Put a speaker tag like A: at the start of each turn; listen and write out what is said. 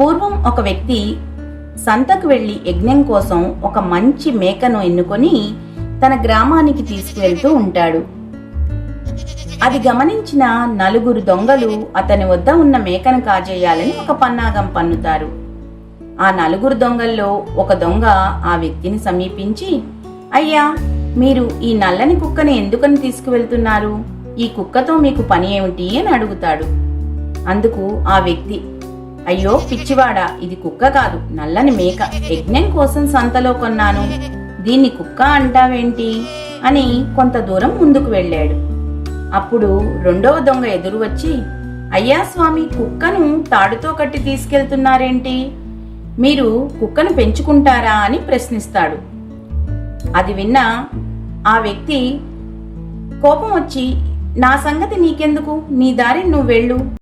A: పూర్వం ఒక వ్యక్తి సంతకు వెళ్ళి యజ్ఞం కోసం ఒక మంచి మేకను ఎన్నుకొని తన గ్రామానికి తీసుకువెళ్తూ ఉంటాడు. అది గమనించిన నలుగురు దొంగలు అతని వద్ద ఉన్న మేకను కాజేయాలని ఒక పన్నాగం పన్నుతారు. ఆ నలుగురు దొంగల్లో ఒక దొంగ ఆ వ్యక్తిని సమీపించి అయ్యా మీరు ఈ నల్లని కుక్కని ఎందుకని తీసుకువెళ్తున్నారు? ఈ కుక్కతో మీకు పని ఏమిటి? అని అడుగుతాడు. అందుకు ఆ వ్యక్తి అయ్యో పిచ్చివాడా ఇది కుక్క కాదు నల్లని మేక. యజ్ఞం కోసం సంతలో కొన్నాను. దీన్ని కుక్క అంటావేంటి? అని కొంత దూరం ముందుకు వెళ్ళాడు. అప్పుడు రెండవ దొంగ ఎదురు వచ్చి అయ్యా స్వామి కుక్కను తాడుతో కట్టి తీసుకెళ్తున్నారేంటి? మీరు కుక్కను పెంచుకుంటారా? అని ప్రశ్నిస్తాడు. అది విన్న ఆ వ్యక్తి కోపం వచ్చి నా సంగతి నీకెందుకు? నీ దారి నువ్వు వెళ్ళు.